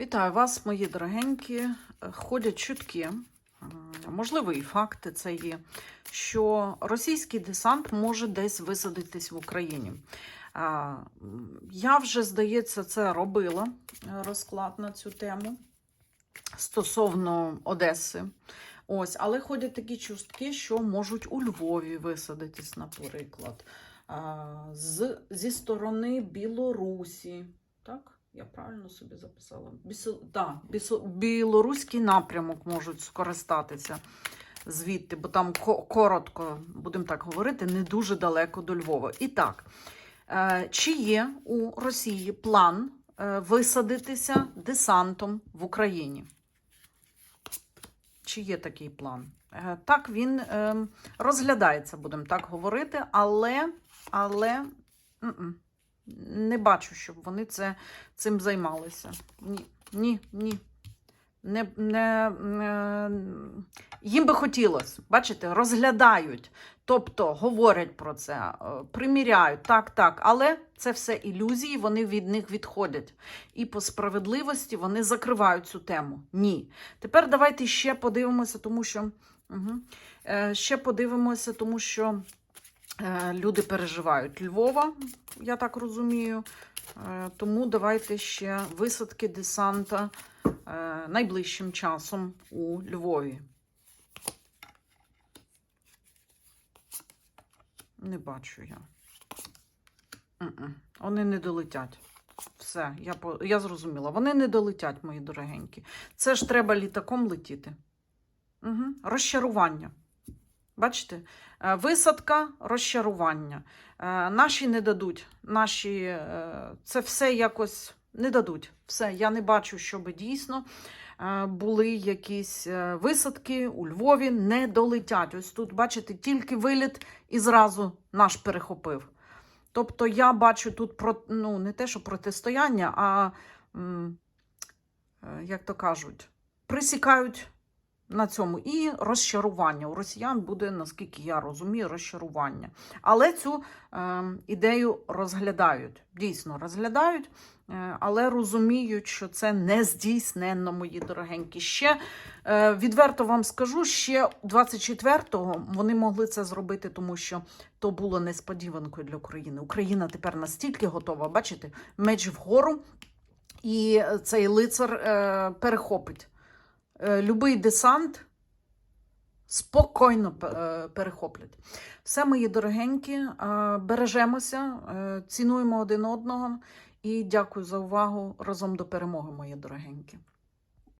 Вітаю вас, мої дорогенькі. Е, Ходять чутки, м, можливо, і факти це є, що російський десант може десь висадитись в Україні. Я вже, здається, це робила е, розклад на цю тему стосовно Одеси. Ось, але ходять такі чутки, що можуть у Львові висадитись, наприклад, з, зі сторони Білорусі. Так? Я правильно собі записала? Бісо, да, бісо, білоруський напрямок можуть скористатися звідти, бо там коротко, будемо так говорити, не дуже далеко до Львова. І так, е, чи є у Росії план е, висадитися десантом в Україні? Чи є такий план? Е, Так, він розглядається, будемо так говорити, але, але не бачу, щоб вони це, цим займалися. Ні, ні, ні. Не, не, е, їм би хотілося, бачите, розглядають, тобто говорять про це, е, приміряють, так, так, але це все ілюзії, вони від них відходять. І по справедливості вони закривають цю тему. Ні. Тепер давайте ще подивимося, тому що угу, ще подивимося, тому що люди переживають Львова, я так розумію. Е, тому давайте ще висадки десанта е, найближчим часом у Львові. Не бачу я. Вони не долетять. Все, я, я зрозуміла. Вони не долетять, мої дорогенькі. Це ж треба літаком летіти. Угу. Розчарування. Бачите? Е, Висадка, розчарування. Е, Наші не дадуть. Наші е, це все якось не дадуть. Все, я не бачу, щоб дійсно були якісь висадки у Львові, не долетять. Ось тут, бачите, тільки виліт і зразу наш перехопив. Тобто я бачу тут ну, не те, що протистояння, а, як то кажуть, присікають на цьому. І розчарування. У росіян буде, наскільки я розумію, розчарування. Але цю е, ідею розглядають. Дійсно розглядають, е, але розуміють, що це не здійсненно, мої дорогенькі. Ще е, відверто вам скажу, ще 24-го вони могли це зробити, тому що то було несподіванкою для України. Україна тепер настільки готова, бачите, меч вгору, і цей лицар е, перехопить. Е, любий десант спокійно е, перехоплять. Все, мої дорогенькі, е, бережемося, цінуємо один одного і дякую за увагу разом до перемоги, мої дорогенькі.